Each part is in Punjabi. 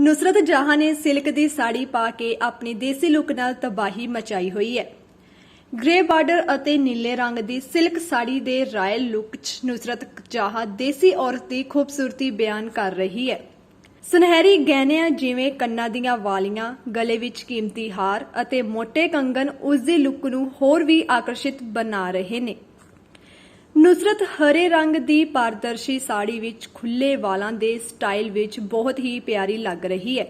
ਨੁਸਰਤ ਜਹਾਂ ਨੇ ਸਿਲਕ ਦੀ ਸਾੜੀ ਪਾ ਕੇ ਆਪਣੀ ਦੇਸੀ ਲੁੱਕ ਨਾਲ ਤਬਾਹੀ ਮਚਾਈ ਹੋਈ ਹੈ। ਗ੍ਰੇ ਬਾਰਡਰ ਅਤੇ ਨੀਲੇ ਰੰਗ ਦੀ ਸਿਲਕ ਸਾੜੀ ਦੇ ਰਾਇਲ ਲੁੱਕ 'ਚ ਨੁਸਰਤ ਜਹਾਂ ਦੇਸੀ ਔਰਤ ਦੀ ਖੂਬਸੂਰਤੀ ਬਿਆਨ ਕਰ ਰਹੀ ਹੈ। ਸੁਨਹਿਰੀ ਗਹਿਣਿਆਂ ਜਿਵੇਂ ਕੰਨਾਂ ਦੀਆਂ ਵਾਲੀਆਂ, ਗਲੇ ਵਿੱਚ ਕੀਮਤੀ ਹਾਰ ਅਤੇ ਮੋٹے ਕੰਗਨ ਉਸ ਦੀ ਲੁੱਕ ਨੂੰ ਹੋਰ ਵੀ ਆਕਰਸ਼ਿਤ ਬਣਾ ਰਹੇ ਨੇ। ਨੁਸਰਤ ਹਰੇ ਰੰਗ ਦੀ ਪਾਰਦਰਸ਼ੀ ਸਾੜੀ ਵਿੱਚ ਖੁੱਲੇ ਵਾਲਾਂ ਦੇ ਸਟਾਈਲ ਵਿੱਚ ਬਹੁਤ ਹੀ ਪਿਆਰੀ ਲੱਗ ਰਹੀ ਹੈ।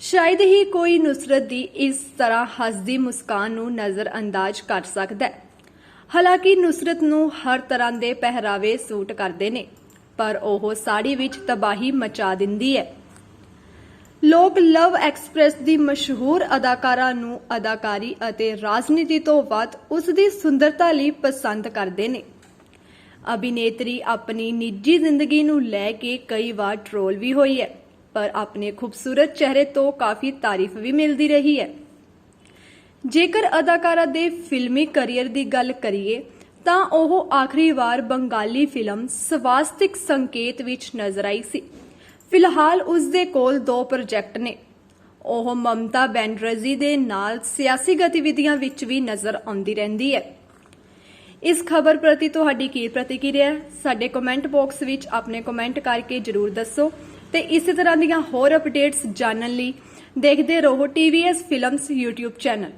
ਸ਼ਾਇਦ ਹੀ ਕੋਈ ਨੁਸਰਤ ਦੀ ਇਸ ਤਰ੍ਹਾਂ ਹੱਸਦੀ ਮੁਸਕਾਨ ਨੂੰ ਨਜ਼ਰ ਅੰਦਾਜ਼ ਕਰ ਸਕਦਾ ਹੈ। ਹਾਲਾਂਕਿ ਨੁਸਰਤ ਨੂੰ ਹਰ ਤਰ੍ਹਾਂ ਦੇ ਪਹਿਰਾਵੇ ਸੂਟ ਕਰਦੇ ਨੇ, ਪਰ ਉਹ ਸਾੜੀ ਵਿੱਚ ਤਬਾਹੀ ਮਚਾ ਦਿੰਦੀ ਹੈ। ਲੋਕ ਲਵ ਐਕਸਪ੍ਰੈਸ ਦੀ ਮਸ਼ਹੂਰ ਅਦਾਕਾਰਾ ਨੂੰ ਅਦਾਕਾਰੀ ਅਤੇ ਰਾਜਨੀਤੀ ਤੋਂ ਵੱਧ ਉਸ ਦੀ ਸੁੰਦਰਤਾ ਲਈ ਪਸੰਦ ਕਰਦੇ ਨੇ। ਅਭਿਨੇਤਰੀ ਆਪਣੀ ਨਿੱਜੀ ਜ਼ਿੰਦਗੀ ਨੂੰ ਲੈ ਕੇ ਕਈ ਵਾਰ ਟ੍ਰੋਲ ਵੀ ਹੋਈ ਹੈ, ਪਰ ਆਪਣੇ ਖੂਬਸੂਰਤ ਚਿਹਰੇ ਤੋਂ ਕਾਫੀ ਤਾਰੀਫ ਵੀ ਮਿਲਦੀ ਰਹੀ ਹੈ। ਜੇਕਰ ਅਦਾਕਾਰਾ ਦੇ ਫਿਲਮੀ ਕੈਰੀਅਰ ਦੀ ਗੱਲ ਕਰੀਏ, ਤਾਂ ਉਹ ਆਖਰੀ ਵਾਰ ਬੰਗਾਲੀ ਫਿਲਮ ਸਵਾਸਤਿਕ ਸੰਕੇਤ ਵਿੱਚ ਨਜ਼ਰ ਆਈ ਸੀ। ਫਿਲਹਾਲ ਉਸ ਦੇ ਕੋਲ ਦੋ ਪ੍ਰੋਜੈਕਟ ਨੇ। ਉਹ ਮਮਤਾ ਬੈਨਰਜੀ ਦੇ ਨਾਲ ਸਿਆਸੀ ਗਤੀਵਿਧੀਆਂ ਵਿੱਚ ਵੀ ਨਜ਼ਰ ਆਉਂਦੀ ਰਹਿੰਦੀ ਹੈ। ਇਸ ਖਬਰ ਪ੍ਰਤੀ ਤੁਹਾਡੀ ਕੀ ਪ੍ਰਤੀਕਿਰਿਆ ਹੈ? ਸਾਡੇ ਕਮੈਂਟ ਬਾਕਸ ਵਿੱਚ ਆਪਣੇ ਕਮੈਂਟ ਕਰਕੇ ਜਰੂਰ ਦੱਸੋ ਤੇ ਇਸੇ ਤਰ੍ਹਾਂ ਦੀਆਂ ਹੋਰ ਅਪਡੇਟਸ ਜਾਣਨ ਲਈ ਦੇਖਦੇ ਰਹੋ TVS ਫਿਲਮਸ YouTube ਚੈਨਲ